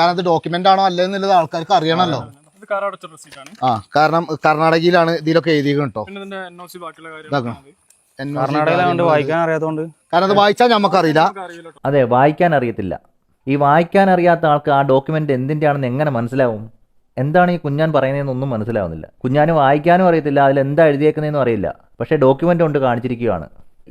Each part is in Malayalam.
കാരണം അത് ഡോക്യുമെന്റ് ആണോ അല്ലേ എന്നുള്ളത് ആൾക്കാർക്ക് അറിയണമല്ലോ. അടച്ച ആ കാരണം കർണാടകയിലാണ് ഇതിലൊക്കെ എഴുതിയിട്ടോ കേട്ടോ. കർണാടകയിലാണ്ട് വായിക്കാൻ അറിയാത്തതുകൊണ്ട് കാരണം അത് വായിച്ചാൽ നമുക്കറിയില്ല അറിയില്ല അതെ വായിക്കാൻ അറിയത്തില്ല. ഈ വായിക്കാൻ അറിയാത്ത ആൾക്ക് ആ ഡോക്യുമെന്റ് എന്തിന്റെയാണെന്ന് എങ്ങനെ മനസ്സിലാവും? എന്താണ് ഈ കുഞ്ഞാൻ പറയുന്നതെന്നൊന്നും മനസ്സിലാവുന്നില്ല. കുഞ്ഞാന് വായിക്കാനും അറിയത്തില്ല അതിൽ എന്താ എഴുതിയേക്കുന്നതെന്നും അറിയില്ല. പക്ഷേ ഡോക്യുമെന്റ് കൊണ്ട് കാണിച്ചിരിക്കുകയാണ്.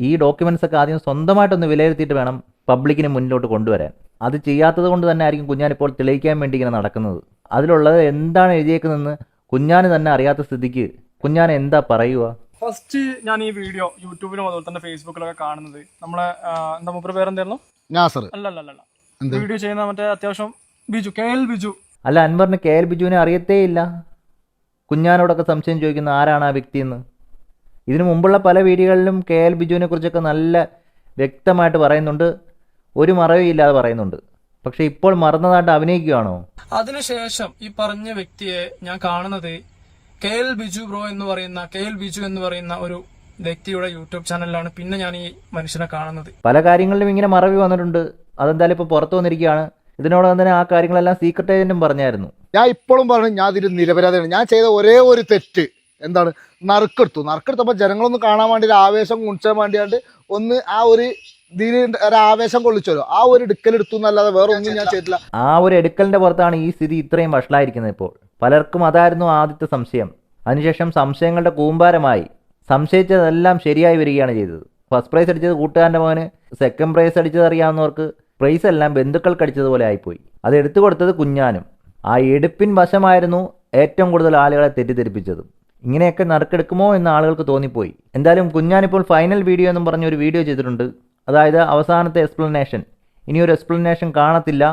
ഈ ഡോക്യുമെന്റ്സ് ഒക്കെ ആദ്യം സ്വന്തമായിട്ടൊന്ന് വിലയിരുത്തിയിട്ട് വേണം പബ്ലിക്കിന് മുന്നിലോട്ട് കൊണ്ടുവരാൻ. അത് ചെയ്യാത്തത് കൊണ്ട് തന്നെ ആയിരിക്കും കുഞ്ഞാൻ ഇപ്പോൾ തെളിയിക്കാൻ വേണ്ടി ഇങ്ങനെ നടക്കുന്നത്. അതിലുള്ളത് എന്താണ് എഴുതിയേക്കുന്നതെന്ന് കുഞ്ഞാന് തന്നെ അറിയാത്ത സ്ഥിതിക്ക് കുഞ്ഞാൻ എന്താ പറയുക? ഫസ്റ്റ് ഞാൻ ഈ വീഡിയോ യൂട്യൂബിലും അതുപോലെ തന്നെ ഫേസ്ബുക്കിലൊക്കെ കാണുന്നത് നമ്മളെ എന്താ മൂപ്പർ പേരെന്തായിരുന്നു? നാസർ. അല്ല അല്ല അല്ല, അല്ല വീഡിയോ ചെയ്യുന്ന മറ്റേ അത്യാവശ്യം ബിജു കെ എൽ ബിജു. അല്ല അൻവറിന് കെ എൽ ബിജുവിനെ അറിയത്തേ ഇല്ല കുഞ്ഞാനോടൊക്കെ സംശയം ചോദിക്കുന്ന ആരാണ് ആ വ്യക്തി എന്ന് ഇതിനു മുമ്പുള്ള പല വീഡിയോകളിലും കെ എൽ ബിജുവിനെ കുറിച്ചൊക്കെ നല്ല വ്യക്തമായിട്ട് പറയുന്നുണ്ട്. ഒരു മറവും ഇല്ലാതെ പറയുന്നുണ്ട്. പക്ഷെ ഇപ്പോൾ മറന്നതായിട്ട് അഭിനയിക്കുകയാണോ? അതിനുശേഷം ഈ പറഞ്ഞ വ്യക്തിയെ ഞാൻ കാണുന്നത് കെ എൽ ബിജു ബ്രോ എന്ന് പറയുന്ന കെ എൽ ബിജു എന്ന് പറയുന്ന ഒരു വ്യക്തിയുടെ യൂട്യൂബ് ചാനലിലാണ് പിന്നെ ഞാൻ ഈ മനുഷ്യനെ കാണുന്നത്. പല കാര്യങ്ങളിലും ഇങ്ങനെ മറവി വന്നിട്ടുണ്ട്. അതെന്തായാലും ഇപ്പോൾ പുറത്തു വന്നിരിക്കുകയാണ്. ഇതിനോടൊപ്പം തന്നെ ആ കാര്യങ്ങളെല്ലാം സീക്രട്ട് ഏജന്റും പറഞ്ഞായിരുന്നു. ഞാൻ ഇപ്പോഴും പറഞ്ഞു ഞാൻ ഇതിൽ നിരപരാധിയാണ്. ഞാൻ ചെയ്ത ഒരേ ഒരു തെറ്റ് എന്താണ്? നറുക്കെടുത്തു. നറുക്കെടുത്തപ്പോൾ ജനങ്ങളൊന്നും കാണാൻ വേണ്ടി ആവേശം കുണിച്ചാൻ വേണ്ടിയാണ്ട് ഒന്ന് ആ ഒരു ഇതിൽ ഒരു ആവേശം കൊള്ളിച്ചല്ലോ ആ ഒരു എടുക്കലെടുത്തു എന്നല്ലാതെ വേറെ ഒന്നും ഞാൻ ചെയ്തില്ല ആ ഒരു എടുക്കലിന്റെ പുറത്താണ് ഈ സ്ഥിതി ഇത്രയും വഷളായിരിക്കുന്നത് ഇപ്പോൾ. പലർക്കും അതായിരുന്നു ആദ്യത്തെ സംശയം. അതിനുശേഷം സംശയങ്ങളുടെ കൂമ്പാരമായി സംശയിച്ചതെല്ലാം ശരിയായി വരികയാണ് ചെയ്തത്. ഫസ്റ്റ് പ്രൈസ് അടിച്ചത് കൂട്ടുകാരന്റെ മോന് സെക്കൻഡ് പ്രൈസ് അടിച്ചത് അറിയാവുന്നവർക്ക് പ്രൈസ് എല്ലാം ബന്ധുക്കൾക്ക് അടിച്ചതുപോലെ ആയിപ്പോയി. അത് എടുത്തു കൊടുത്തത് കുഞ്ഞാനും. ആ എടുപ്പിൻ വശമായിരുന്നു ഏറ്റവും കൂടുതൽ ആളുകളെ തെറ്റിദ്ധരിപ്പിച്ചത്. ഇങ്ങനെയൊക്കെ നറുക്കെടുക്കുമോ എന്ന് ആളുകൾക്ക് തോന്നിപ്പോയി. എന്തായാലും കുഞ്ഞാനിപ്പോൾ ഫൈനൽ വീഡിയോ എന്നും പറഞ്ഞ ഒരു വീഡിയോ ചെയ്തിട്ടുണ്ട്. അതായത് അവസാനത്തെ എക്സ്പ്ലനേഷൻ ഇനിയൊരു എക്സ്പ്ലനേഷൻ കാണത്തില്ല.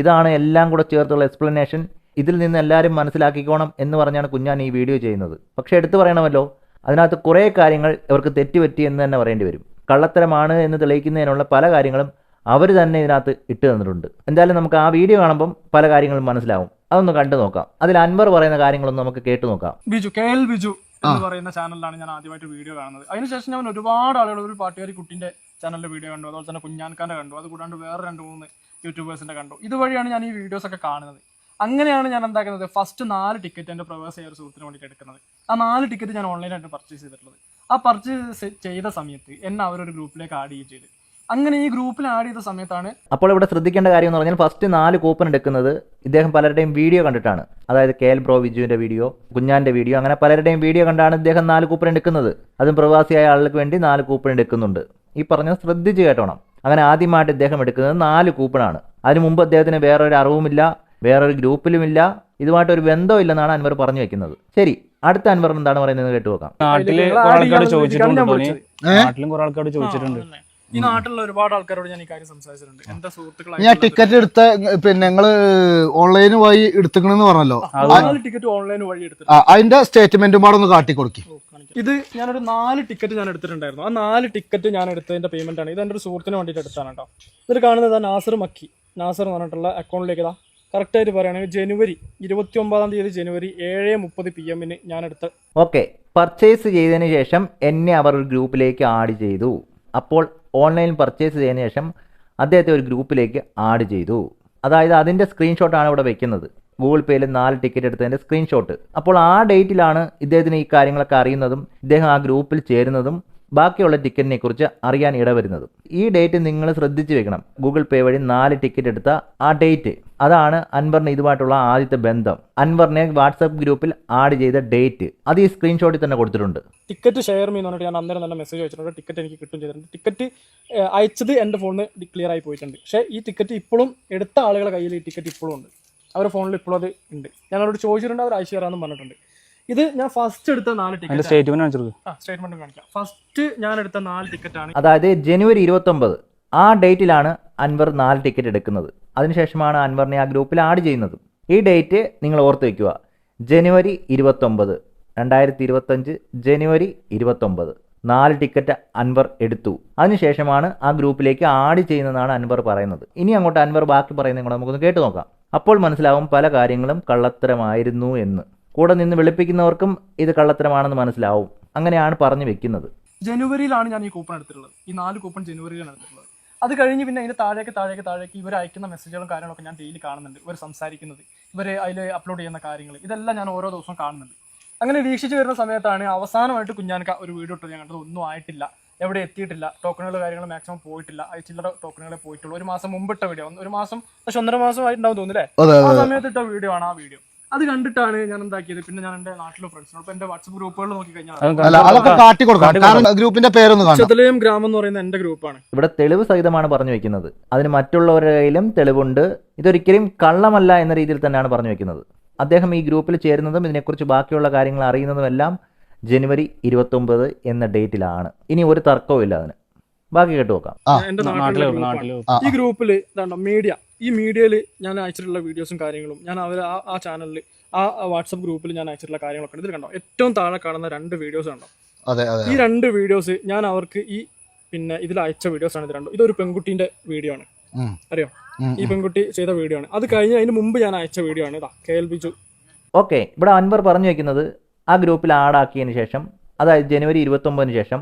ഇതാണ് എല്ലാം കൂടെ ചേർത്തുള്ള എക്സ്പ്ലനേഷൻ ഇതിൽ നിന്ന് എല്ലാവരും മനസ്സിലാക്കിക്കോണം എന്ന് പറഞ്ഞാണ് കുഞ്ഞാൻ ഈ വീഡിയോ ചെയ്യുന്നത്. പക്ഷേ എടുത്തു പറയണമല്ലോ അതിനകത്ത് കുറേ കാര്യങ്ങൾ ഇവർക്ക് തെറ്റുപറ്റി എന്ന് തന്നെ പറയേണ്ടി വരും. കള്ളത്തരമാണ് എന്ന് തെളിയിക്കുന്നതിനുള്ള പല കാര്യങ്ങളും അവർ തന്നെ ഇതിനകത്ത് ഇട്ട് തന്നിട്ടുണ്ട്. എന്തായാലും നമുക്ക് ആ വീഡിയോ കാണുമ്പം പല കാര്യങ്ങളും മനസ്സിലാവും. അതൊന്ന് കണ്ടു നോക്കാം. അതിൽ അൻവർ പറയുന്ന കാര്യങ്ങളൊന്നും നമുക്ക് കേട്ടു നോക്കാം. Biju K L Biju. എന്ന് പറയുന്ന ചാനലിലാണ് ഞാൻ ആദ്യമായിട്ട് വീഡിയോ കാണുന്നത്. അതിനുശേഷം ഞാൻ ഒരുപാട് ആളുകൾ ഒരു പാട്ടുകാരി കുട്ടിന്റെ ചാനലിന്റെ വീഡിയോ കണ്ടു അതുപോലെ തന്നെ കുഞ്ഞാൻകാരെ കണ്ടു അത് കൂടാണ്ട് വേറെ രണ്ട് മൂന്ന് യൂട്യൂബേഴ്സിന്റെ കണ്ടു. ഇതുവഴിയാണ് ഞാൻ ഈ വീഡിയോസ് ഒക്കെ കാണുന്നത്. അങ്ങനെയാണ് ഞാൻ എന്താക്കുന്നത് ഫസ്റ്റ് നാല് ടിക്കറ്റ് എന്റെ പ്രവേശന ഒരു സുഹൃത്തിന് വേണ്ടിയിട്ട് എടുക്കുന്നത്. ആ നാല് ടിക്കറ്റ് ഞാൻ ഓൺലൈനായിട്ട് പർച്ചേസ് ചെയ്തിട്ടുള്ളത്. ആ പർച്ചേസ് ചെയ്ത സമയത്ത് എന്നെ അവരൊരു ഗ്രൂപ്പിലേക്ക് ആഡ് ചെയ്യുകയും ചെയ്തു. അങ്ങനെ ഈ ഗ്രൂപ്പിൽ ആഡ് ചെയ്ത സമയത്താണ് അപ്പോൾ ഇവിടെ ശ്രദ്ധിക്കേണ്ട കാര്യം എന്ന് പറഞ്ഞാൽ ഫസ്റ്റ് നാല് കൂപ്പൺ എടുക്കുന്നത് ഇദ്ദേഹം പലരുടെയും വീഡിയോ കണ്ടിട്ടാണ്. അതായത് കെ എൽ ബ്രോ വിജുവിന്റെ വീഡിയോ കുഞ്ഞാന്റെ വീഡിയോ അങ്ങനെ പലരുടെയും വീഡിയോ കണ്ടാണ് ഇദ്ദേഹം നാല് കൂപ്പൺ എടുക്കുന്നത്. അതും പ്രവാസിയായ ആളുകൾക്ക് വേണ്ടി നാല് കൂപ്പൺ എടുക്കുന്നുണ്ട്. ഈ പറഞ്ഞത് ശ്രദ്ധിച്ച് കേട്ടോണം. അങ്ങനെ ആദ്യമായിട്ട് ഇദ്ദേഹം എടുക്കുന്നത് നാല് കൂപ്പണാണ് അതിനു മുമ്പ് അദ്ദേഹത്തിന് വേറൊരു അറിവുമില്ല വേറൊരു ഗ്രൂപ്പിലുമില്ല ഇതുമായിട്ടൊരു ബന്ധവും ഇല്ലെന്നാണ് അൻവർ പറഞ്ഞു വെക്കുന്നത്. ശരി അടുത്ത അൻവർ എന്താണ് പറയുന്നത് കേട്ടു നോക്കാം നാട്ടിൽ ആൾക്കാർ ചോദിച്ചിട്ടുണ്ട്. നാട്ടിലും കുറെ ആൾക്കാർ ചോദിച്ചിട്ടുണ്ട്. ഈ നാട്ടിലുള്ള ഒരുപാട് ആൾക്കാരോട് ഞാൻ ഈ കാര്യം സംസാരിച്ചിട്ടുണ്ട്. എന്റെ ഞാൻ ടിക്കറ്റ് എടുത്ത പിന്നെ ഞങ്ങൾ ഓൺലൈൻ വഴി എടുത്തുക്കണെന്ന് പറഞ്ഞല്ലോ. ടിക്കറ്റ് ഓൺലൈൻ വഴി എടുത്തു അതിന്റെ സ്റ്റേറ്റ്മെന്റും പാടെ ഒന്ന് കാട്ടിക്കൊടുക്കി ഇത് ഞാനൊരു നാല് ടിക്കറ്റ് ഞാൻ എടുത്തിട്ടുണ്ടായിരുന്നു. ആ നാല് ടിക്കറ്റ് ഞാൻ എടുത്തതിന്റെ പേയ്മെന്റ് ആണ്. ഇത് എന്റെ ഒരു സുഹൃത്തിന് വേണ്ടിയിട്ട് എടുത്താണ് കേട്ടോ ഇതിൽ കാണുന്നത് നാസർ മക്കി. നാസർ എന്ന് പറഞ്ഞിട്ടുള്ള അക്കൗണ്ടിലേക്ക് ഇതാ. കറക്റ്റ് ആയിട്ട് പറയുകയാണെങ്കിൽ ജനുവരി ഇരുപത്തി ഒമ്പതാം തീയതി ജനുവരി ഏഴ് മുപ്പത് പി എമ്മിന് ഞാൻ എടുത്ത ഓക്കെ പർച്ചേസ് ചെയ്തതിന് ശേഷം എന്നെ അവർ ഒരു ഗ്രൂപ്പിലേക്ക് ആഡ് ചെയ്തു. അപ്പോൾ ഓൺലൈനിൽ പർച്ചേസ് ചെയ്തതിന് ശേഷം അദ്ദേഹത്തെ ഒരു ഗ്രൂപ്പിലേക്ക് ആഡ് ചെയ്തു. അതായത് അതിന്റെ സ്ക്രീൻഷോട്ടാണ് ഇവിടെ വെക്കുന്നത്. ഗൂഗിൾ പേയിൽ നാല് ടിക്കറ്റ് എടുത്തതിന്റെ സ്ക്രീൻഷോട്ട് അപ്പോൾ ആ ഡേറ്റിലാണ് ഇദ്ദേഹത്തിന് ഈ കാര്യങ്ങളൊക്കെ അറിയുന്നതും ഇദ്ദേഹം ആ ഗ്രൂപ്പിൽ ചേരുന്നതും ബാക്കിയുള്ള ടിക്കറ്റിനെ കുറിച്ച് അറിയാൻ ഇടവരുന്നതും. ഈ ഡേറ്റ് നിങ്ങൾ ശ്രദ്ധിച്ചു വെക്കണം. ഗൂഗിൾ പേ വഴി നാല് ടിക്കറ്റ് എടുത്ത ആ ഡേറ്റ്. അതാണ് അൻവറിന് ഇതുമായിട്ടുള്ള ആദ്യത്തെ ബന്ധം. അൻവറിനെ വാട്സാപ്പ് ഗ്രൂപ്പിൽ ആഡ് ചെയ്ത ഡേറ്റ്. അത് ഈ സ്ക്രീൻഷോട്ടിൽ തന്നെ കൊടുത്തിട്ടുണ്ട്. ടിക്കറ്റ് ഷെയർ മീന്ന് പറഞ്ഞിട്ട് ഞാൻ അന്നേരം തന്നെ മെസ്സേജ് അയച്ചിട്ടുണ്ട്. ടിക്കറ്റ് എനിക്ക് കിട്ടും ചെയ്തിട്ടുണ്ട്. ടിക്കറ്റ് അയച്ചത് എന്റെ ഫോണിൽ ക്ലിയർ ആയി പോയിട്ടുണ്ട്. പക്ഷേ ഈ ടിക്കറ്റ് ഇപ്പോഴും എടുത്ത ആളുകളുടെ കയ്യിൽ ഈ ടിക്കറ്റ് ഇപ്പോഴും ഉണ്ട്. അവരുടെ ഫോണിൽ ഇപ്പോഴും അത് ഉണ്ട്. ഞാൻ അവരോട് ചോദിച്ചിട്ടുണ്ട് അവർ അയച്ചു തരാമെന്നും പറഞ്ഞിട്ടുണ്ട്. ഇത് ഞാൻ ഫസ്റ്റ് എടുത്ത നാല് ടിക്കറ്റ് സ്റ്റേറ്റ്മെന്റ് കാണിച്ചു ആ സ്റ്റേറ്റ്മെന്റ് കാണിക്കാം. ഫസ്റ്റ് ഞാൻ എടുത്ത നാല് ടിക്കറ്റ് ആണ്. അതായത് ജനുവരി ഇരുപത്തൊമ്പത് ആ ഡേറ്റിലാണ് അൻവർ നാല് ടിക്കറ്റ് എടുക്കുന്നത്. അതിനുശേഷമാണ് അൻവറിനെ ആ ഗ്രൂപ്പിൽ ആഡ് ചെയ്യുന്നത്. ഈ ഡേറ്റ് നിങ്ങൾ ഓർത്ത് വെക്കുക. ജനുവരി ഇരുപത്തൊമ്പത് രണ്ടായിരത്തി ഇരുപത്തഞ്ച് ജനുവരി ഇരുപത്തൊമ്പത്. നാല് ടിക്കറ്റ് അൻവർ എടുത്തു. അതിനുശേഷമാണ് ആ ഗ്രൂപ്പിലേക്ക് ആഡ് ചെയ്യുന്നതാണ് അൻവർ പറയുന്നത്. ഇനി അങ്ങോട്ട് അൻവർ ബാക്കി പറയുന്നത് കൂടെ നമുക്കൊന്ന് കേട്ടു നോക്കാം. അപ്പോൾ മനസ്സിലാവും പല കാര്യങ്ങളും കള്ളത്തരമായിരുന്നു എന്ന്. കൂടെ നിന്ന് വെളുപ്പിക്കുന്നവർക്കും ഇത് കള്ളത്തരമാണെന്ന് മനസ്സിലാവും. അങ്ങനെയാണ് പറഞ്ഞു വെക്കുന്നത്. ജനുവരിയിലാണ് ഞാൻ ഈ കൂപ്പൺ എടുത്തിട്ടുള്ളത്. ഈ നാല് കൂപ്പൺ ജനുവരിയിലാണ് എടുത്തിട്ടുള്ളത്. അത് കഴിഞ്ഞ് പിന്നെ അതിന്റെ താഴേക്ക് താഴേക്ക് താഴേക്ക് ഇവർ അയക്കുന്ന മെസ്സേജുകളും കാര്യങ്ങളൊക്കെ ഞാൻ ഡെയിലി കാണുന്നുണ്ട്. ഇവർ സംസാരിക്കുന്നത് ഇവർ അതിൽ അപ്ലോഡ് ചെയ്യുന്ന കാര്യങ്ങൾ ഇതെല്ലാം ഞാൻ ഓരോ ദിവസവും കാണുന്നുണ്ട്. അങ്ങനെ വീക്ഷിച്ച് വരുന്ന സമയത്താണ് അവസാനമായിട്ട് കുഞ്ഞാനക്ക ഒരു വീഡിയോ ഇട്ടത്. ഞാൻ കണ്ടത് ഒന്നും ആയിട്ടില്ല. എവിടെ എത്തിയിട്ടില്ല. ടോക്കണുകൾ കാര്യങ്ങൾ മാക്സിമം പോയിട്ടില്ല. അത് ചില്ലറ ടോക്കണുകളെ പോയിട്ടുള്ളൂ. ഒരു മാസം മുമ്പിട്ട വീഡിയോ ഒരു മാസം പക്ഷെ ഒന്നര മാസമായിട്ടുണ്ടാവും തോന്നുന്നില്ലേ അതെ ആ സമയത്ത് ഇട്ട വീഡിയോ ആണ് ആ വീഡിയോ അത് കണ്ടിട്ടാണ് ഞാൻ എന്താക്കിയത്. പിന്നെ ഞാൻ എന്റെ നാട്ടിലെ ഫ്രണ്ട്സിനോട് എന്റെ വാട്സപ്പ് ഗ്രൂപ്പുകൾ നോക്കി കഴിഞ്ഞാൽ ഗ്രൂപ്പിന്റെ പേരൊന്ന് കാണാം. ചതലയം ഗ്രാമം എന്ന് പറയുന്ന എന്റെ ഗ്രൂപ്പാണ്. ഇവിടെ തെളിവ് സഹിതമാണ് പറഞ്ഞു വെക്കുന്നത്. അതിന് മറ്റുള്ളവരുടെ കയ്യിലും തെളിവുണ്ട്. ഇതൊരിക്കലും കള്ളമല്ല എന്ന രീതിയിൽ തന്നെയാണ് പറഞ്ഞു വെക്കുന്നത്. അദ്ദേഹം ഈ ഗ്രൂപ്പിൽ ചേരുന്നതും ഇതിനെക്കുറിച്ച് ബാക്കിയുള്ള കാര്യങ്ങൾ അറിയുന്നതുമെല്ലാം ജനുവരി ഇരുപത്തൊമ്പത് എന്ന ഡേറ്റിലാണ്. ഇനി ഒരു തർക്കവും ഇല്ല അതിന്. ബാക്കി കേട്ടു നോക്കാം. ഈ ഗ്രൂപ്പിൽ മീഡിയ. ഈ മീഡിയയിൽ ഞാൻ അയച്ചിട്ടുള്ള വീഡിയോസും കാര്യങ്ങളും ഞാൻ അവർ ആ ആ ചാനലിൽ ആ വാട്സപ്പ് ഗ്രൂപ്പിൽ ഞാൻ അയച്ചിട്ടുള്ള കാര്യങ്ങളൊക്കെ. ഇതിൽ കണ്ടോ? ഏറ്റവും താഴെ കാണുന്ന രണ്ട് വീഡിയോസ് കണ്ടോ? അതെ അതെ ഈ രണ്ട് വീഡിയോസ് ഞാൻ അവർക്ക് ഈ പിന്നെ ഇതിൽ അയച്ച വീഡിയോസ് ആണ് ഇത് രണ്ടും. ഇതൊരു പെൺകുട്ടീന്റെ വീഡിയോ ആണ്. അറിയോ? ഈ പെൺകുട്ടി ചെയ്ത വീഡിയോ ആണ്. അത് കഴിഞ്ഞ് അതിന് മുമ്പ് ഞാൻ അയച്ച വീഡിയോ ആണ് ഇതാ കേൾപ്പിച്ചു ബിജു ഓക്കെ ഇവിടെ അൻവർ പറഞ്ഞു വെക്കുന്നത് ആ ഗ്രൂപ്പിൽ ആഡാക്കിയതിന് ശേഷം അതായത് ജനുവരി ഇരുപത്തൊമ്പതിന് ശേഷം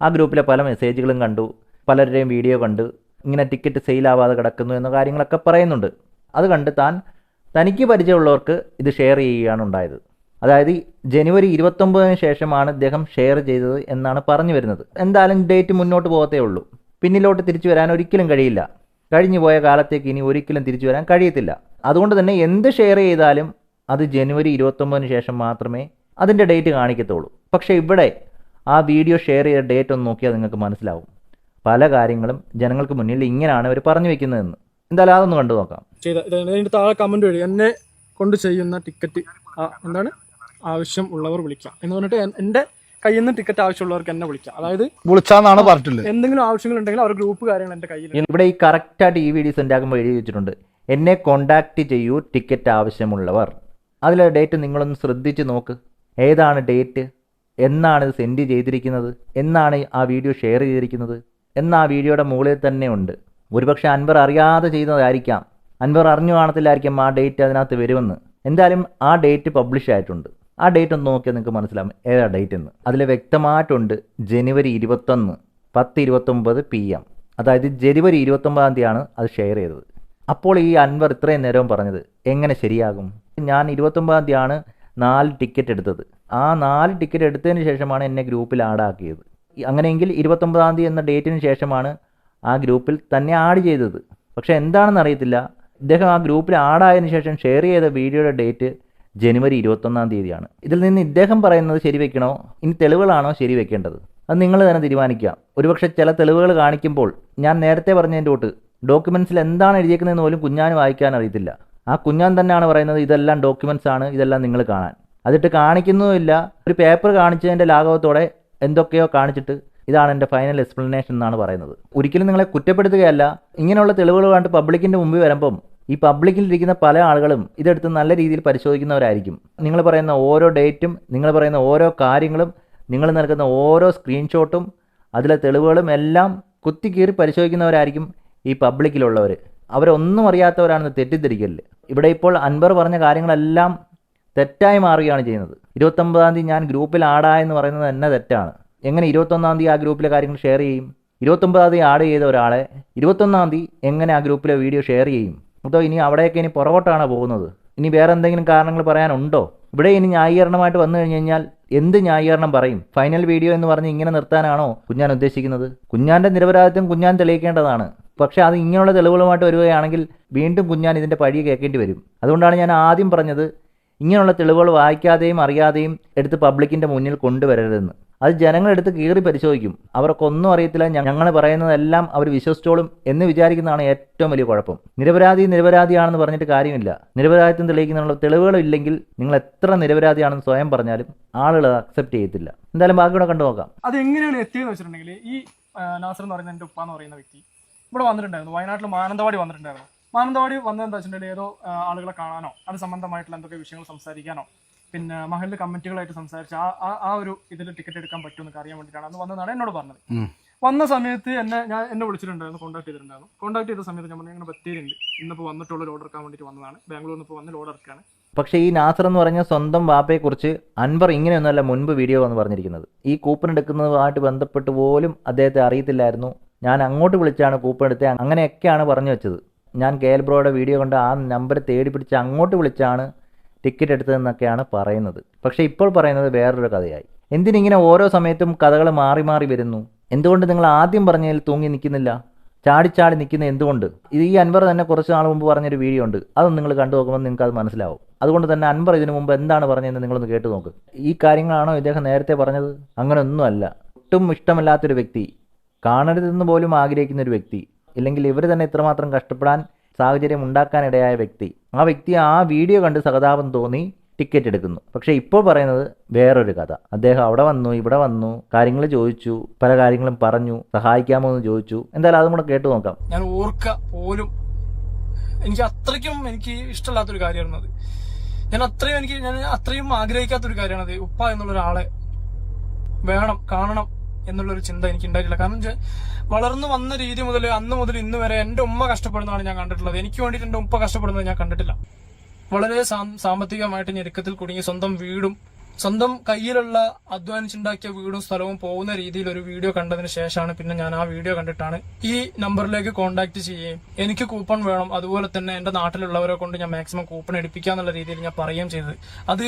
ആ ഗ്രൂപ്പിലെ പല മെസ്സേജുകളും കണ്ടു പലരുടെയും വീഡിയോ കണ്ടു. ഇങ്ങനെ ടിക്കറ്റ് സെയിലാവാതെ കിടക്കുന്നു എന്ന കാര്യങ്ങളൊക്കെ പറയുന്നുണ്ട്. അത് കണ്ട് താൻ തനിക്ക് പരിചയമുള്ളവർക്ക് ഇത് ഷെയർ ചെയ്യുകയാണ് ഉണ്ടായത്. അതായത് ജനുവരി ഇരുപത്തൊമ്പതിന് ശേഷമാണ് ഇദ്ദേഹം ഷെയർ ചെയ്തത് എന്നാണ് പറഞ്ഞു വരുന്നത്. എന്തായാലും ഡേറ്റ് മുന്നോട്ട് പോകത്തേ ഉള്ളൂ. പിന്നിലോട്ട് തിരിച്ചു വരാൻ ഒരിക്കലും കഴിയില്ല. കഴിഞ്ഞു പോയ കാലത്തേക്ക് ഇനി ഒരിക്കലും തിരിച്ചു വരാൻ കഴിയത്തില്ല. അതുകൊണ്ട് തന്നെ എന്ത് ഷെയർ ചെയ്താലും അത് ജനുവരി ഇരുപത്തൊമ്പതിന് ശേഷം മാത്രമേ അതിന്റെ ഡേറ്റ് കാണിക്കത്തുള്ളൂ. പക്ഷേ ഇവിടെ ആ വീഡിയോ ഷെയർ ചെയ്ത ഡേറ്റ് ഒന്ന് നോക്കിയാൽ നിങ്ങൾക്ക് മനസ്സിലാവും. പല കാര്യങ്ങളും ജനങ്ങൾക്ക് മുന്നിൽ ഇങ്ങനെയാണ് അവർ പറഞ്ഞു വെക്കുന്നതെന്ന്. എന്തായാലും അതൊന്ന് കണ്ടു നോക്കാം. ചെയ്ത താഴെ കമന്റ് വഴി എന്നെ കൊണ്ട് ചെയ്യുന്ന ടിക്കറ്റ് എന്താണ്? ആവശ്യം ഉള്ളവർ വിളിക്കാം. എന്ന് പറഞ്ഞിട്ട് എന്റെ കയ്യിൽ നിന്ന് ടിക്കറ്റ് ആവശ്യമുള്ളവർക്ക് എന്നെ വിളിക്കാം. അതായത് വിളിച്ചാന്നാണ് പറഞ്ഞിട്ടുള്ളത്. എന്തെങ്കിലും ആവശ്യങ്ങൾ ഉണ്ടെങ്കിൽ അവർ ഗ്രൂപ്പ് കാര്യങ്ങൾ എന്റെ കയ്യിൽ ഇവിടെ ഈ കറക്റ്റായിട്ട് ഈ വീഡിയോ സെൻഡ് ആകുമ്പോൾ എഴുതി വെച്ചിട്ടുണ്ട്. എന്നെ കോണ്ടാക്ട് ചെയ്യൂ ടിക്കറ്റ് ആവശ്യമുള്ളവർ. അതിലെ ഡേറ്റ് നിങ്ങളൊന്ന് ശ്രദ്ധിച്ച് നോക്ക്. ഏതാണ് ഡേറ്റ് എന്നാണ് ഇത് സെൻഡ് ചെയ്തിരിക്കുന്നത്? എന്നാണ് ആ വീഡിയോ ഷെയർ ചെയ്തിരിക്കുന്നത്? എന്ന് ആ വീഡിയോയുടെ മുകളിൽ തന്നെ ഉണ്ട്. ഒരുപക്ഷെ അൻവർ അറിയാതെ ചെയ്യുന്നതായിരിക്കാം അൻവർ അറിഞ്ഞു കാണത്തില്ലായിരിക്കും ആ ഡേറ്റ് അതിനകത്ത് വരുമെന്ന്. എന്തായാലും ആ ഡേറ്റ് പബ്ലിഷ് ആയിട്ടുണ്ട്. ആ ഡേറ്റ് ഒന്ന് നോക്കിയാൽ നിങ്ങൾക്ക് മനസ്സിലാവും ഏതാ ഡേറ്റ് എന്ന്. അതിൽ വ്യക്തമായിട്ടുണ്ട് ജനുവരി ഇരുപത്തൊന്ന് പത്ത് ഇരുപത്തൊമ്പത് പി എം. അതായത് ജനുവരി ഇരുപത്തൊമ്പതാം തീയതിയാണ് അത് ഷെയർ ചെയ്തത്. അപ്പോൾ ഈ അൻവർ ഇത്രയും നേരവും പറഞ്ഞത് എങ്ങനെ ശരിയാകും? ഞാൻ ഇരുപത്തൊമ്പതാം തീയതിയാണ് നാല് ടിക്കറ്റ് എടുത്തത്. ആ നാല് ടിക്കറ്റ് എടുത്തതിന് ശേഷമാണ് എന്നെ ഗ്രൂപ്പിൽ ആഡാക്കിയത് അങ്ങനെയെങ്കിൽ ഇരുപത്തൊമ്പതാം തീയതി എന്ന ഡേറ്റിന് ശേഷമാണ് ആ ഗ്രൂപ്പിൽ തന്നെ ആഡ് ചെയ്തത്. പക്ഷേ എന്താണെന്ന് അറിയത്തില്ല. ഇദ്ദേഹം ആ ഗ്രൂപ്പിൽ ആഡായതിനു ശേഷം ഷെയർ ചെയ്ത വീഡിയോയുടെ ഡേറ്റ് ജനുവരി ഇരുപത്തൊന്നാം തീയതിയാണ്. ഇതിൽ നിന്ന് ഇദ്ദേഹം പറയുന്നത് ശരി ശരിവെക്കണോ? ഇനി തെളിവുകളാണോ ശരി ശരിവെക്കേണ്ടത്? അത് നിങ്ങൾ തന്നെ തീരുമാനിക്കുക. ഒരുപക്ഷെ ചില തെളിവുകൾ കാണിക്കുമ്പോൾ ഞാൻ നേരത്തെ പറഞ്ഞതിന്റെ തൊട്ട് ഡോക്യുമെൻസിൽ എന്താണ് എഴുതിയേക്കുന്നതെന്ന് പോലും കുഞ്ഞാൻ വായിക്കാൻ അറിയത്തില്ല. ആ കുഞ്ഞാൻ തന്നെയാണ് പറയുന്നത് ഇതെല്ലാം ഡോക്യുമെൻസ് ആണ് ഇതെല്ലാം നിങ്ങൾ കാണാൻ. അതിട്ട് കാണിക്കുന്നതുമില്ല ഒരു പേപ്പർ കാണിച്ചതിന്റെ ലാഘവത്തോടെ എന്തൊക്കെയോ കാണിച്ചിട്ട് ഇതാണ് എന്റെ ഫൈനൽ എക്സ്പ്ലനേഷൻ എന്നാണ് പറയുന്നത്. ഒരിക്കലും നിങ്ങളെ കുറ്റപ്പെടുത്തുകയല്ല. ഇങ്ങനെയുള്ള തെളിവുകൾ കണ്ട് പബ്ലിക്കിന്റെ മുമ്പിൽ വരുമ്പം ഈ പബ്ലിക്കിൽ ഇരിക്കുന്ന പല ആളുകളും ഇതെടുത്ത് നല്ല രീതിയിൽ പരിശോധിക്കുന്നവരായിരിക്കും. നിങ്ങൾ പറയുന്ന ഓരോ ഡേറ്റും നിങ്ങൾ പറയുന്ന ഓരോ കാര്യങ്ങളും നിങ്ങൾ നൽകുന്ന ഓരോ സ്ക്രീൻഷോട്ടും അതിലെ തെളിവുകളും എല്ലാം കുത്തിക്കീറി പരിശോധിക്കുന്നവരായിരിക്കും ഈ പബ്ലിക്കിലുള്ളവർ അവരൊന്നും അറിയാത്തവരാണെന്ന് തെറ്റിദ്ധരിക്കൽ ഇവിടെ ഇപ്പോൾ അൻവർ പറഞ്ഞ കാര്യങ്ങളെല്ലാം തെറ്റായി മാറുകയാണ് ചെയ്യുന്നത്. ഇരുപത്തൊമ്പതാം തീയതി ഞാൻ ഗ്രൂപ്പിൽ ആഡായെന്ന് പറയുന്നത് തന്നെ തെറ്റാണ്. എങ്ങനെ ഇരുപത്തൊന്നാം തീയതി ആ ഗ്രൂപ്പിലെ കാര്യങ്ങൾ ഷെയർ ചെയ്യും? ഇരുപത്തൊമ്പതാം തീയതി ആഡ് ചെയ്ത ഒരാളെ ഇരുപത്തൊന്നാം തീയതി എങ്ങനെ ആ ഗ്രൂപ്പിലെ വീഡിയോ ഷെയർ ചെയ്യും? അതോ ഇനി അവിടെയൊക്കെ ഇനി പുറകോട്ടാണ് പോകുന്നത്. ഇനി വേറെ എന്തെങ്കിലും കാരണങ്ങൾ പറയാനുണ്ടോ? ഇവിടെ ഇനി ന്യായീകരണമായിട്ട് വന്നു കഴിഞ്ഞ് കഴിഞ്ഞാൽ എന്ത് ന്യായീകരണം പറയും? ഫൈനൽ വീഡിയോ എന്ന് പറഞ്ഞ് ഇങ്ങനെ നിർത്താനാണോ കുഞ്ഞാൻ ഉദ്ദേശിക്കുന്നത്? കുഞ്ഞാന്റെ നിരപരാധിത്വം കുഞ്ഞാൻ തെളിയിക്കേണ്ടതാണ്. പക്ഷേ അത് ഇങ്ങനെയുള്ള തെളിവുകളുമായിട്ട് വരികയാണെങ്കിൽ വീണ്ടും കുഞ്ഞാൻ ഇതിന്റെ പഴി കേൾക്കേണ്ടി വരും. അതുകൊണ്ടാണ് ഞാൻ ആദ്യം പറഞ്ഞത് ഇങ്ങനെയുള്ള തെളിവുകൾ വായിക്കാതെയും അറിയാതെയും എടുത്ത് പബ്ലിക്കിന്റെ മുന്നിൽ കൊണ്ടുവരരുതെന്ന്. അത് ജനങ്ങളെടുത്ത് കീറി പരിശോധിക്കും. അവർക്കൊന്നും അറിയത്തില്ല. ഞങ്ങൾ പറയുന്നതെല്ലാം അവർ വിശ്വസിച്ചോളും എന്ന് വിചാരിക്കുന്നതാണ് ഏറ്റവും വലിയ കുഴപ്പം. നിരപരാധി നിരപരാധിയാണെന്ന് പറഞ്ഞിട്ട് കാര്യമില്ല. നിരപരാധിത്വം തെളിയിക്കുന്നുള്ള തെളിവുകൾ ഇല്ലെങ്കിൽ നിങ്ങൾ എത്ര നിരപരാധിയാണെന്ന് സ്വയം പറഞ്ഞാലും ആളുകൾ അക്സെപ്റ്റ് ചെയ്യത്തില്ല. എന്തായാലും ബാക്കിയുടെ കണ്ടു നോക്കാം. അത് എങ്ങനെയാണ് എത്തിയെന്ന് വെച്ചിട്ടുണ്ടെങ്കിൽ ഈ നാസർ എന്ന് പറയുന്ന എന്റെ ഉപ്പ എന്ന് പറയുന്ന വ്യക്തി ഇവിടെ വന്നിട്ടുണ്ടായിരുന്നു. വയനാട്ടിൽ മാനന്തവാടി വന്നിട്ടുണ്ടായിരുന്നു. മാനന്തവാടി വന്നത് എന്താ വെച്ചിട്ടുണ്ടെങ്കിൽ ഏതോ ആളുകളെ കാണാനോ അത് സംബന്ധമായിട്ടുള്ള എന്തൊക്കെ വിഷയങ്ങൾ സംസാരിക്കാനോ പിന്നെ മഹലിൽ കമ്മിറ്റികളായിട്ട് സംസാരിച്ച് ആ ആ- ആ ഒരു ഇതിൽ ടിക്കറ്റ് എടുക്കാൻ പറ്റുമെന്ന് അറിയാൻ വേണ്ടിയിട്ടാണ് അന്ന് വന്നതാണ് എന്നോട് പറഞ്ഞത്. വന്ന സമയത്ത് എന്നെ ഞാൻ എന്നെ വിളിച്ചിട്ടുണ്ടായിരുന്നു കോൺടാക്ട് ചെയ്തിട്ടുണ്ടായിരുന്നു. കോൺടാക്ട് ചെയ്ത സമയത്ത് ഞാൻ പറഞ്ഞു ഇങ്ങനെ ബത്തേരിയുണ്ട് ഇന്നിപ്പോൾ വന്നിട്ടുള്ള ലോഡ് എടുക്കാൻ വേണ്ടിയിട്ട് വന്നതാണ്. ബാംഗ്ലൂരിൽ നിന്ന് ഇപ്പോൾ വന്ന് ലോഡ് ഇറക്കാണ് പക്ഷേ ഈ നാസർ എന്ന് പറഞ്ഞ സ്വന്തം വാപ്പയെക്കുറിച്ച് അൻവർ ഇങ്ങനെയൊന്നുമല്ല മുൻപ് വീഡിയോ വന്ന് പറഞ്ഞിരിക്കുന്നത്. ഈ കൂപ്പൺ എടുക്കുന്നതുമായിട്ട് ബന്ധപ്പെട്ട് പോലും അദ്ദേഹത്തെ അറിയത്തില്ലായിരുന്നു. ഞാൻ അങ്ങോട്ട് വിളിച്ചാണ് കൂപ്പൺ എടുത്തത്. അങ്ങനെയൊക്കെയാണ് പറഞ്ഞു വെച്ചത്. ഞാൻ കെ എൽ ബ്രോയുടെ വീഡിയോ കണ്ട് ആ നമ്പർ തേടി പിടിച്ച് അങ്ങോട്ട് വിളിച്ചാണ് ടിക്കറ്റ് എടുത്തതെന്നൊക്കെയാണ് പറയുന്നത്. പക്ഷേ ഇപ്പോൾ പറയുന്നത് വേറൊരു കഥയായി. എന്തിനിങ്ങനെ ഓരോ സമയത്തും കഥകൾ മാറി മാറി വരുന്നു? എന്തുകൊണ്ട് നിങ്ങൾ ആദ്യം പറഞ്ഞതിൽ തൂങ്ങി നിൽക്കുന്നില്ല? ചാടിച്ചാടി നിൽക്കുന്ന എന്തുകൊണ്ട്? ഇത് ഈ അൻവർ തന്നെ കുറച്ച് നാൾ മുമ്പ് പറഞ്ഞൊരു വീഡിയോ ഉണ്ട്. അതൊന്നും നിങ്ങൾ കണ്ടു നോക്കുമ്പോൾ നിങ്ങൾക്ക് അത് മനസ്സിലാവും. അതുകൊണ്ട് തന്നെ അൻവർ ഇതിനു മുമ്പ് എന്താണ് പറഞ്ഞതെന്ന് നിങ്ങളൊന്ന് കേട്ട് നോക്ക്. ഈ കാര്യങ്ങളാണോ ഇദ്ദേഹം നേരത്തെ പറഞ്ഞത്? അങ്ങനെയൊന്നുമല്ല. ഒട്ടും ഇഷ്ടമല്ലാത്തൊരു വ്യക്തി. കാണരുതെന്ന് പോലും ആഗ്രഹിക്കുന്ന ഒരു വ്യക്തി. ഇല്ലെങ്കിൽ ഇവർ തന്നെ ഇത്രമാത്രം കഷ്ടപ്പെടാൻ സാഹചര്യം ഉണ്ടാക്കാനിടയായ വ്യക്തി. ആ വ്യക്തി ആ വീഡിയോ കണ്ട് സഹതാപം തോന്നി ടിക്കറ്റ് എടുക്കുന്നു. പക്ഷേ ഇപ്പോൾ പറയുന്നത് വേറൊരു കഥ. അദ്ദേഹം അവിടെ വന്നു ഇവിടെ വന്നു കാര്യങ്ങൾ ചോദിച്ചു പല കാര്യങ്ങളും പറഞ്ഞു സഹായിക്കാമോ എന്ന് ചോദിച്ചു. എന്തായാലും അതും കൂടെ കേട്ടു നോക്കാം. ഞാൻ ഓർക്ക പോലും എനിക്ക് അത്രയ്ക്കും എനിക്ക് ഇഷ്ടമല്ലാത്തൊരു കാര്യമായിരുന്നു അത്. ഞാൻ അത്രയും എനിക്ക് ഞാൻ അത്രയും ആഗ്രഹിക്കാത്തൊരു കാര്യമാണ് അത്. ഉപ്പ എന്നുള്ള ഒരാളെ വേണം കാണണം എന്നുള്ളൊരു ചിന്ത എനിക്ക് ഉണ്ടായിട്ടില്ല കാരണം വളർന്നു വന്ന രീതി മുതൽ അന്ന് മുതൽ ഇന്ന് വരെ എന്റെ ഉമ്മ കഷ്ടപ്പെടുന്നതാണ് ഞാൻ കണ്ടിട്ടുള്ളത്. എനിക്ക് വേണ്ടിയിട്ട് എന്റെ ഉപ്പ കഷ്ടപ്പെടുന്നത് ഞാൻ കണ്ടിട്ടില്ല. വളരെ സാമ്പത്തികമായിട്ട് ഞെരുക്കത്തിൽ കുടുങ്ങി സ്വന്തം വീടും സ്വന്തം കയ്യിലുള്ള അധ്വാനിച്ചുണ്ടാക്കിയ വീടും സ്ഥലവും പോകുന്ന രീതിയിൽ ഒരു വീഡിയോ കണ്ടതിന് ശേഷമാണ് പിന്നെ ഞാൻ ആ വീഡിയോ കണ്ടിട്ടാണ് ഈ നമ്പറിലേക്ക് കോൺടാക്ട് ചെയ്യുകയും എനിക്ക് കൂപ്പൺ വേണം അതുപോലെ തന്നെ എന്റെ നാട്ടിലുള്ളവരെ കൊണ്ട് ഞാൻ മാക്സിമം കൂപ്പൺ എടുപ്പിക്കുക എന്നുള്ള രീതിയിൽ ഞാൻ പറയുകയും ചെയ്തത്. അത്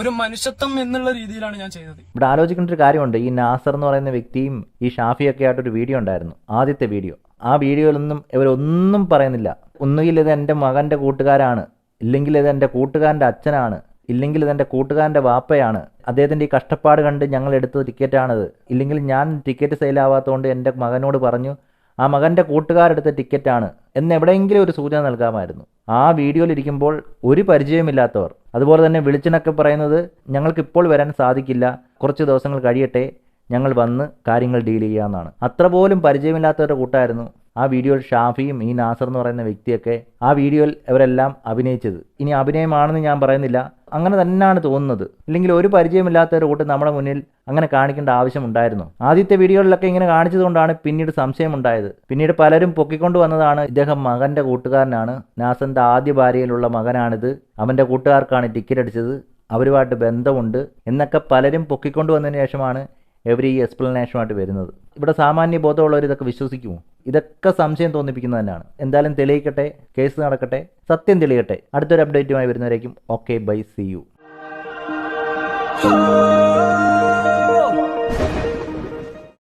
ഒരു മനുഷ്യത്വം എന്നുള്ള രീതിയിലാണ് ഞാൻ ചെയ്തത്. ഇവിടെ ആലോചിക്കേണ്ട ഒരു കാര്യമുണ്ട്. ഈ നാസർ എന്ന് പറയുന്ന വ്യക്തിയും ഈ ഷാഫിയൊക്കെ ആയിട്ടൊരു വീഡിയോ ഉണ്ടായിരുന്നു. ആദ്യത്തെ വീഡിയോ. ആ വീഡിയോയിലൊന്നും ഇവരൊന്നും പറയുന്നില്ല. ഒന്നുകിൽ ഇത് എന്റെ മകന്റെ കൂട്ടുകാരാണ് ഇല്ലെങ്കിൽ ഇത് എന്റെ കൂട്ടുകാരന്റെ അച്ഛനാണ് ഇല്ലെങ്കിൽ ഇതെന്റെ കൂട്ടുകാരന്റെ വാപ്പയാണ്. അദ്ദേഹത്തിന്റെ ഈ കഷ്ടപ്പാട് കണ്ട് ഞങ്ങൾ എടുത്ത ടിക്കറ്റാണത്. ഇല്ലെങ്കിൽ ഞാൻ ടിക്കറ്റ് സെയിലാവാത്തതുകൊണ്ട് എന്റെ മകനോട് പറഞ്ഞു ആ മകന്റെ കൂട്ടുകാരെടുത്ത ടിക്കറ്റാണ്. എന്ന് എവിടെയെങ്കിലും ഒരു സൂചന നൽകാമായിരുന്നു. ആ വീഡിയോയിൽ ഇരിക്കുമ്പോൾ ഒരു പരിചയമില്ലാത്തവർ അതുപോലെ തന്നെ വിളിച്ചിനൊക്കെ പറയുന്നത് ഞങ്ങൾക്ക് ഇപ്പോൾ വരാൻ സാധിക്കില്ല. കുറച്ച് ദിവസങ്ങൾ കഴിയട്ടെ ഞങ്ങൾ വന്ന് കാര്യങ്ങൾ ഡീൽ ചെയ്യാമെന്നാണ് അത്ര പോലും പരിചയമില്ലാത്തവരുടെ കൂട്ടായിരുന്നു ആ വീഡിയോയിൽ ഷാഫിയും ഈ നാസർ എന്ന് പറയുന്ന വ്യക്തിയൊക്കെ ആ വീഡിയോയിൽ അവരെല്ലാം അഭിനയിച്ചത്. ഇനി അഭിനയമാണെന്ന് ഞാൻ പറയുന്നില്ല. അങ്ങനെ തന്നെയാണ് തോന്നുന്നത്. ഇല്ലെങ്കിൽ ഒരു പരിചയമില്ലാത്ത റൂട്ട് നമ്മുടെ മുന്നിൽ അങ്ങനെ കാണിക്കേണ്ട ആവശ്യമുണ്ടായിരുന്നു. ആദ്യത്തെ വീഡിയോകളിലൊക്കെ ഇങ്ങനെ കാണിച്ചതുകൊണ്ടാണ് പിന്നീട് സംശയമുണ്ടായത്. പിന്നീട് പലരും പൊക്കിക്കൊണ്ടു വന്നതാണ് ഇദ്ദേഹം മകന്റെ കൂട്ടുകാരനാണ്. നാസന്റെ ആദ്യ ഭാര്യയിലുള്ള മകനാണിത്. അവന്റെ കൂട്ടുകാർക്കാണ് ടിക്കറ്റ് അടിച്ചത്. അവരുമായിട്ട് ബന്ധമുണ്ട്. എന്നൊക്കെ പലരും പൊക്കിക്കൊണ്ടു വന്നതിന് ശേഷമാണ് ഇവർ ഈ എക്സ്പ്ലനേഷനുമായിട്ട് വരുന്നത്. ഇവിടെ സാമാന്യ ബോധമുള്ളവർ ഇതൊക്കെ വിശ്വസിക്കുമോ? ഇതൊക്കെ സംശയം തോന്നിപ്പിക്കുന്നത് തന്നെയാണ്. എന്തായാലും തെളിയിക്കട്ടെ കേസ് നടക്കട്ടെ സത്യം തെളിയട്ടെ. അടുത്തൊരു അപ്ഡേറ്റുമായി വരുന്നവരേക്കും ഓക്കെ ബൈ സി യു